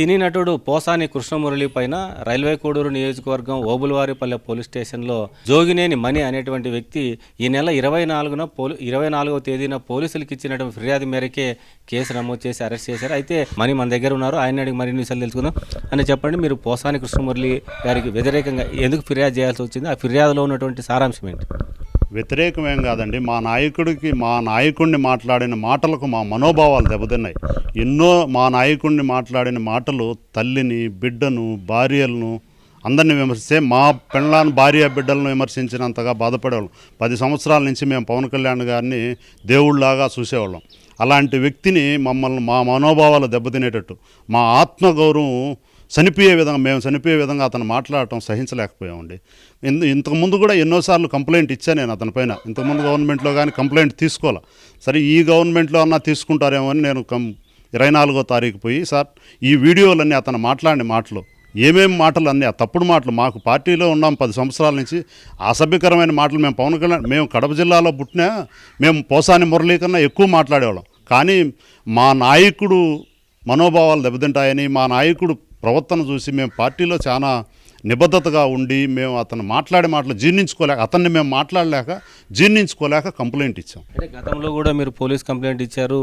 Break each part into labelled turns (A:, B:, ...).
A: సినీ నటుడు పోసాని కృష్ణమురళి పైన రైల్వే కోడూరు నియోజకవర్గం ఓబులవారిపల్లె పోలీస్ స్టేషన్లో జోగినేని మణి అనేటువంటి వ్యక్తి ఈ నెల ఇరవై నాలుగున పోలీ ఇరవై నాలుగవ తేదీన పోలీసులకు ఇచ్చినటువంటి ఫిర్యాదు మేరకే కేసు నమోదు చేసి అరెస్ట్ చేశారు. అయితే మణి మన దగ్గర ఉన్నారు. ఆయన అడిగి మరిన్ని విషయాలు తెలుసుకుందాం. అని చెప్పండి మీరు పోసాని కృష్ణమురళి గారికి వ్యతిరేకంగా ఎందుకు ఫిర్యాదు చేయాల్సి వచ్చింది? ఆ ఫిర్యాదులో ఉన్నటువంటి సారాంశం ఏంటి?
B: వ్యతిరేకమేం కాదండి. మా నాయకుడికి మా నాయకుడిని మాట్లాడిన మాటలకు మా మనోభావాలు దెబ్బతిన్నాయి. ఎన్నో మా నాయకుడిని మాట్లాడిన మాటలు తల్లిని బిడ్డను భార్యలను అందరిని విమర్శిస్తే మా పెళ్ళాన్ని భార్య బిడ్డలను విమర్శించినంతగా బాధపడేవాళ్ళం. పది సంవత్సరాల నుంచి మేము పవన్ కళ్యాణ్ గారిని దేవుళ్ళలాగా చూసేవాళ్ళం. అలాంటి వ్యక్తిని మమ్మల్ని మా మనోభావాలు దెబ్బతినేటట్టు మా ఆత్మగౌరవం చనిపోయే విధంగా మేము చనిపోయే విధంగా అతను మాట్లాడటం సహించలేకపోయామండి. ఇంతకుముందు కూడా ఎన్నోసార్లు కంప్లైంట్ ఇచ్చా నేను అతనిపైన ఇంతకుముందు గవర్నమెంట్లో కానీ కంప్లైంట్ తీసుకోవాలి. సరే ఈ గవర్నమెంట్లో అన్నా తీసుకుంటారేమో అని నేను కం ఇరవై నాలుగో తారీఖు పోయి సార్ ఈ వీడియోలన్నీ అతను మాట్లాడిన మాటలు ఏమేమి మాటలు అన్నీ ఆ తప్పుడు మాటలు మాకు పార్టీలో ఉన్నాం పది సంవత్సరాల నుంచి అసభ్యకరమైన మాటలు మేము పవన్ కళ్యాణ్ మేము కడప జిల్లాలో పుట్టినా మేము పోసాని మురళీ కన్నా ఎక్కువ మాట్లాడేవాళ్ళం. కానీ మా నాయకుడు మనోభావాలు దెబ్బతింటాయని మా నాయకుడు ప్రవర్తన చూసి మేము పార్టీలో చాలా నిబద్ధతగా ఉండి మేము అతను మాట్లాడే మాటలు జీర్ణించుకోలేక అతన్ని మేము మాట్లాడలేక జీర్ణించుకోలేక కంప్లైంట్ ఇచ్చాం.
A: అంటే గతంలో కూడా మీరు పోలీస్ కంప్లైంట్ ఇచ్చారు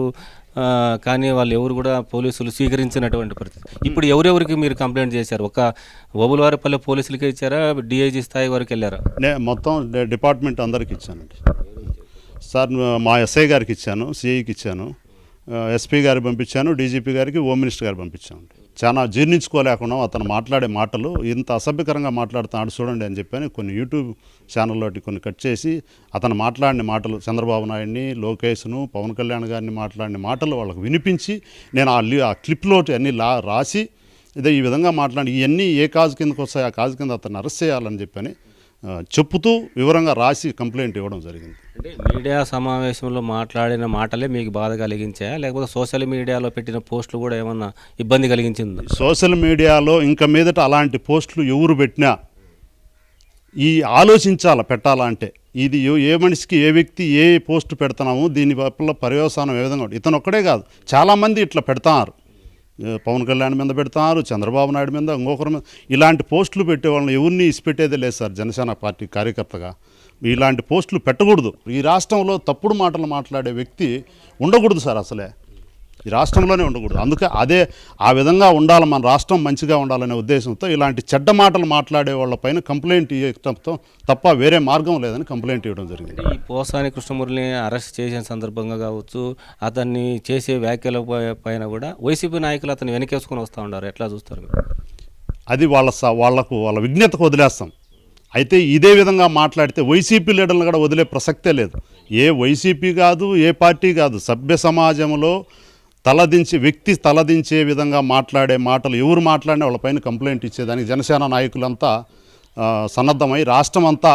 A: కానీ వాళ్ళు ఎవరు కూడా పోలీసులు స్వీకరించినటువంటి పరిస్థితి. ఇప్పుడు ఎవరెవరికి మీరు కంప్లైంట్ చేశారు? ఒక ఓబులవారిపల్లె పోలీసులకే ఇచ్చారా? డిఐజీ స్థాయి వరకు వెళ్ళారా?
B: నే మొత్తం డిపార్ట్మెంట్ అందరికి ఇచ్చానండి సార్ మా ఎస్ఐ గారికి ఇచ్చాను సిఐకి ఇచ్చాను ఎస్పీ గారికి పంపించాను డీజీపీ గారికి హోమ్ మినిస్టర్ గారికి పంపించాను చాలా జీర్ణించుకోలేకుండా అతను మాట్లాడే మాటలు ఇంత అసభ్యకరంగా మాట్లాడుతున్నాడు చూడండి అని చెప్పని కొన్ని యూట్యూబ్ ఛానల్లోటి కొన్ని కట్ చేసి అతను మాట్లాడిన మాటలు చంద్రబాబు నాయుడిని లోకేష్ను పవన్ కళ్యాణ్ గారిని మాట్లాడిన మాటలు వాళ్ళకు వినిపించి నేను ఆ ఆ క్లిప్లోటి అన్ని లా రాసి ఇదే ఈ విధంగా మాట్లాడి ఇవన్నీ ఏ కాజు కిందకు వస్తాయి ఆ కాజు కింద అతన్ని అరెస్ట్ చేయాలని చెప్పని చెప్పుతూ వివరంగా రాసి కంప్లైంట్ ఇవ్వడం జరిగింది.
A: అంటే మీడియా సమావేశంలో మాట్లాడిన మాటలే మీకు బాధ కలిగించాయా? లేకపోతే సోషల్ మీడియాలో పెట్టిన పోస్టులు కూడా ఏమన్నా ఇబ్బంది కలిగించింది?
B: సోషల్ మీడియాలో ఇంకా మీదట అలాంటి పోస్టులు ఎవరు పెట్టినా ఈ ఆలోచించాల పెట్టాలా అంటే ఇది ఏ- మనిషికి ఏ వ్యక్తి ఏ పోస్ట్ పెడుతున్నాము దీని వల్ల పర్యవసానం ఏ విధంగా ఇతను ఒక్కడే కాదు. చాలామంది ఇట్లా పెడతారు. పవన్ కళ్యాణ్ మీద పెడతారు చంద్రబాబు నాయుడు మీద ఇంకొకరి మీద. ఇలాంటి పోస్టులు పెట్టే వాళ్ళని ఎవరిని ఇసిపెట్టేదే లేదు సార్ జనసేన పార్టీ కార్యకర్తగా. ఇలాంటి పోస్టులు పెట్టకూడదు. ఈ రాష్ట్రంలో తప్పుడు మాటలు మాట్లాడే వ్యక్తి ఉండకూడదు సార్ అసలే. ఈ రాష్ట్రంలోనే ఉండకూడదు. అందుకే అదే ఆ విధంగా ఉండాలి మన రాష్ట్రం మంచిగా ఉండాలనే ఉద్దేశంతో ఇలాంటి చెడ్డ మాటలు మాట్లాడే వాళ్ళపైన కంప్లైంట్ ఇవ్వడంతో తప్ప వేరే మార్గం లేదని కంప్లైంట్ ఇవ్వడం జరిగింది.
A: ఈ పోసాని కృష్ణమురళిని అరెస్ట్ చేసిన సందర్భంగా కావచ్చు అతన్ని చేసే వ్యాఖ్యల పైన కూడా వైసీపీ నాయకులు అతన్ని వెనకేసుకొని వస్తూ ఉన్నారు. ఎట్లా చూస్తారు
B: అది వాళ్ళ వాళ్ళకు వాళ్ళ విజ్ఞతకు వదిలేస్తాం. అయితే ఇదే విధంగా మాట్లాడితే వైసీపీ లీడర్లను కూడా వదిలే ప్రసక్తే లేదు. ఏ వైసీపీ కాదు ఏ పార్టీ కాదు సభ్య సమాజంలో తలదించి వ్యక్తి తలదించే విధంగా మాట్లాడే మాటలు ఎవరు మాట్లాడినా వాళ్ళపైన కంప్లైంట్ ఇచ్చేదానికి జనసేన నాయకులంతా సన్నద్ధమై రాష్ట్రం అంతా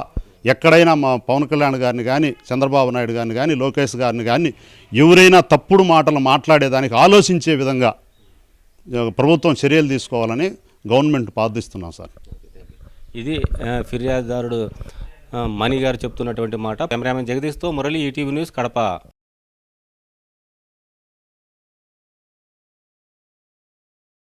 B: ఎక్కడైనా మా పవన్ కళ్యాణ్ గారిని కానీ చంద్రబాబు నాయుడు గారిని కానీ లోకేష్ గారిని కానీ ఎవరైనా తప్పుడు మాటలు మాట్లాడేదానికి ఆలోచించే విధంగా ప్రభుత్వం చర్యలు తీసుకోవాలని గవర్నమెంట్ ప్రార్థిస్తున్నాం సార్.
A: ఇది ఫిర్యాదుదారుడు మణి గారు చెప్తున్నటువంటి మాట. కెమెరామెన్ జగదీష్తో మురళి ఈటీవీ న్యూస్ కడప.